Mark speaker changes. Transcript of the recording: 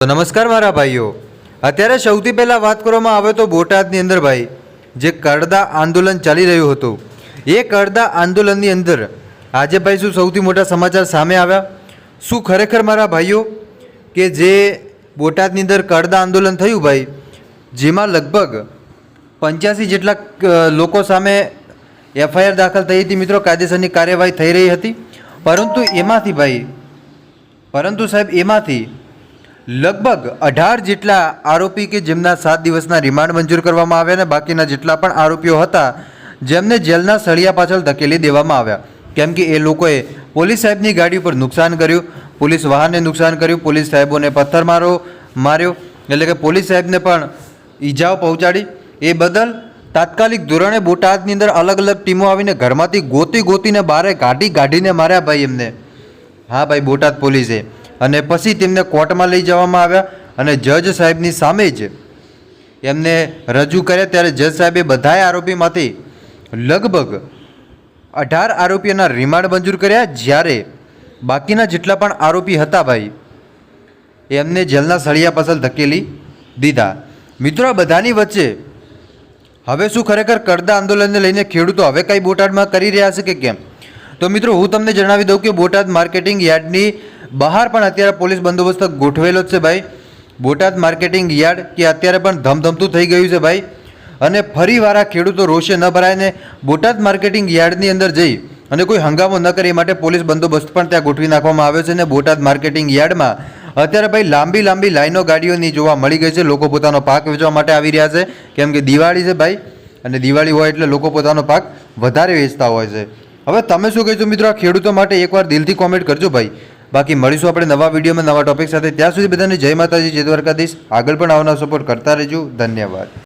Speaker 1: તો નમસ્કાર મારા ભાઈઓ. અત્યારે સૌથી પહેલાં વાત કરવામાં આવે તો બોટાદની અંદર ભાઈ, જે કરદા આંદોલન ચાલી રહ્યું હતું. એ કરદા આંદોલનની અંદર આજે ભાઈ શું સૌથી મોટા સમાચાર સામે આવ્યા? શું ખરેખર મારા ભાઈઓ, કે જે બોટાદની અંદર કરદા આંદોલન થયું ભાઈ, જેમાં લગભગ પંચ્યાસી જેટલા લોકો સામે એફઆઈઆર દાખલ થઈ હતી, મિત્રો, કાયદેસરની કાર્યવાહી થઈ રહી હતી. પરંતુ એમાંથી ભાઈ, પરંતુ સાહેબ, એમાંથી લગભગ અઢાર જેટલા આરોપી કે જેમના સાત દિવસના રિમાન્ડ મંજૂર કરવામાં આવ્યા અને બાકીના જેટલા પણ આરોપીઓ હતા, જેમને જેલના સળિયા પાછળ ધકેલી દેવામાં આવ્યા. કેમ કે એ લોકોએ પોલીસ સાહેબની ગાડી પર નુકસાન કર્યું, પોલીસ વાહનને નુકસાન કર્યું, પોલીસ સાહેબોને પથ્થરમારો માર્યો, એટલે કે પોલીસ સાહેબને પણ ઈજાઓ પહોંચાડી. એ બદલ તાત્કાલિક ધોરણે બોટાદની અંદર અલગ અલગ ટીમો આવીને ઘરમાંથી ગોતી ગોતીને બારે કાઢી કાઢીને માર્યા ભાઈ એમને. હા ભાઈ, બોટાદ પોલીસે. અને પછી તેમને કોર્ટમાં લઈ જવામાં આવ્યા અને જજ સાહેબની સામે જ એમને રજૂ કર્યા. ત્યારે જજ સાહેબે બધાય આરોપીમાંથી લગભગ અઢાર આરોપીઓના રિમાન્ડ મંજૂર કર્યા. જ્યારે બાકીના જેટલા પણ આરોપી હતા ભાઈ, એમને જેલના સળિયા પાછળ ધકેલી દીધા. મિત્રો બધાની વચ્ચે હવે શું ખરેખર કરદા આંદોલનને લઈને ખેડૂતો હવે કંઈ બોટાદમાં કરી રહ્યા છે કે કેમ? તો મિત્રો, હું તમને જણાવી દઉં કે બોટાદ માર્કેટિંગ યાર્ડની બહાર પણ અત્યારે પોલીસ બંદોબસ્ત ગોઠવેલો જ છે ભાઈ. બોટાદ માર્કેટિંગ યાર્ડ કે અત્યારે પણ ધમધમતું થઈ ગયું છે ભાઈ. અને ફરીવાર આ ખેડૂતો રોષે ન ભરાયને બોટાદ માર્કેટિંગ યાર્ડની અંદર જઈ અને કોઈ હંગામો ન કરે એ માટે પોલીસ બંદોબસ્ત પણ ત્યાં ગોઠવી નાખવામાં આવ્યો છે અને બોટાદ માર્કેટિંગ યાર્ડમાં અત્યારે ભાઈ લાંબી લાંબી લાઈનો ગાડીઓની જોવા મળી ગઈ છે. લોકો પોતાનો પાક વેચવા માટે આવી રહ્યા છે. કેમ કે દિવાળી છે ભાઈ. અને દિવાળી હોય એટલે લોકો પોતાનો પાક વધારે વેચતા હોય છે. હવે તમે શું કહેશો મિત્રો? આ ખેડૂતો માટે એકવાર દિલથી કોમેન્ટ કરજો ભાઈ. બાકી મળીશું આપણે નવા વિડીયોમાં નવા ટોપિક સાથે. ત્યાં સુધી બધાને જય માતાજી, જય દ્વારકાધીશ. આગળ પણ આવનાર સપોર્ટ કરતા રહેજો. ધન્યવાદ.